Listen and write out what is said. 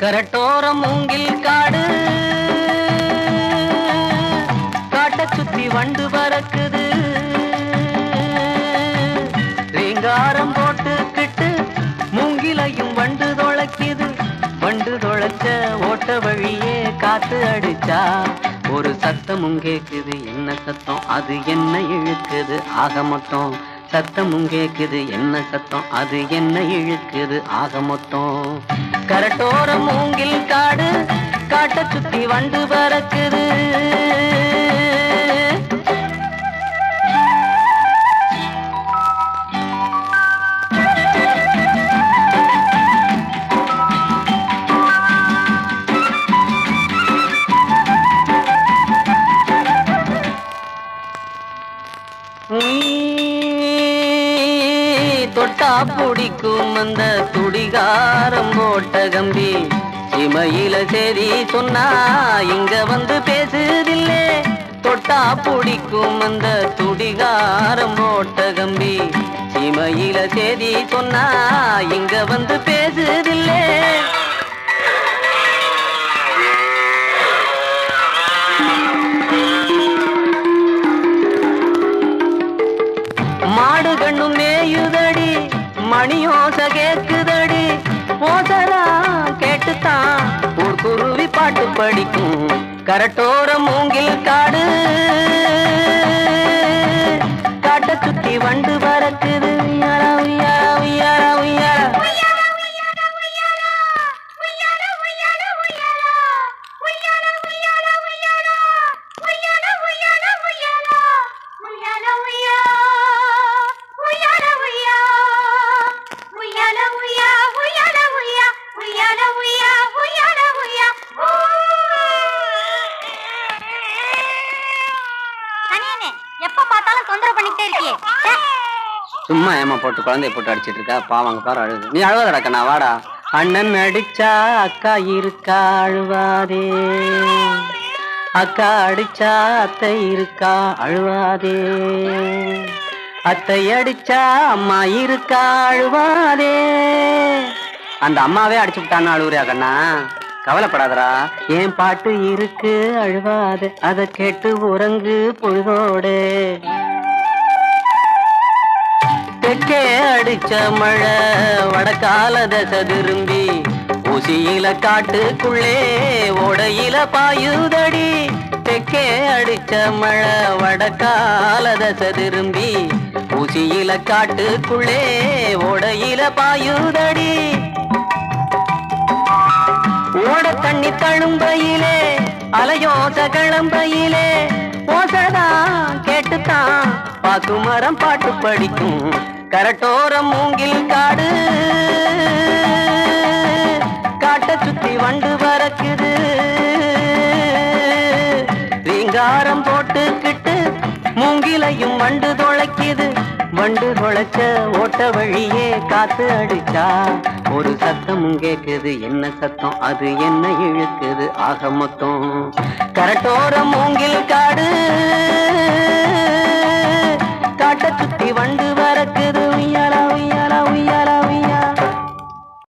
கரட்டோரம் மூங்கில் காடு. காட்ட சுத்தி வண்டு பறக்குது. ரீங்காரம் போட்டுக்கிட்டு மூங்கிலையும் வண்டு தொலைக்குது. வண்டு தொலைச்ச ஓட்ட வழியே காத்து அடிச்சா ஒரு சத்தமும் கேக்குது. என்ன சத்தம்? அது என்ன இழுக்குது? ஆக மொத்தம் சத்தமும் கேக்குது என்ன சத்தம்? அது என்ன இழுக்குது? ஆக மொத்தம் கரட்டோர மூங்கில் காடு காட்ட சுத்தி வண்டு பறக்குது. நீ தொட்டா பிடிக்கும் அந்த துடிகாரம் போட்ட கம்பி. இமையில சரி சொன்னா இங்க வந்து பேசுதில்லே. தொட்டா பிடிக்கும் அந்த துடிகாரம் போட்ட கம்பி. இமையில சரி சொன்னா இங்க வந்து மணியோச கேக்குதடி. ஓசரா கேட்டுத்தான். ஒரு குருவி பாட்டு படிக்கும். கரட்டோர மூங்கில் காடு. தொந்தரவு பண்ணிட்டே இருக்கியே. சும்மா ஏமா போட்டு குழந்தைய போட்டு அடிச்சிட்டு இருக்கா பாவங்க பாரு அழுது. நீ அழுவாத கண்ணா வாடா. அண்ணன் அடிச்சா அக்கா இருக்கா அழுவாதே. அக்கா அடிச்சா அத்தை இருக்கா அழுவாதே. அத்தை அடிச்சா அம்மா இருக்கா அழுவாதே. அந்த அம்மாவே அடிச்சு விட்டான்னு அழுவுறியா கண்ணா? கவலைப்படாதரா ஏன் பாட்டு இருக்கு அழுவாது. அதை கேட்டு உறங்கு பொழுதோடு. வடக்கே அடிச்ச மழை வடக்கால தசை திரும்பி ஊசியில காட்டுக்குள்ளே ஓடையில பாயுதடி. தெக்கே அடிச்ச மழை வடக்கால தசை திரும்பி ஊசியில காட்டுக்குள்ளே ஓடையில பாயுதடி. ஓட தண்ணி தழும்பையிலே அலையோச கிளம்பையிலே ஓசதா கேட்டுத்தான் பாக்கு மரம் பாட்டு படிக்கும். கரட்டோரம் மூங்கில் காடு. காட்ட சுத்தி வண்டு பறக்குது. ரீங்காரம் போட்டுக்கிட்டு மூங்கிலையும் வண்டு தொலைக்குது. வண்டு தொலைச்ச ஓட்ட வழியே காத்து அடிச்சா ஒரு சத்தமும் கேட்குது என்ன சத்தம்? அது என்ன இழுக்குது? ஆக மொத்தம் கரட்டோரம் மூங்கில் காடு.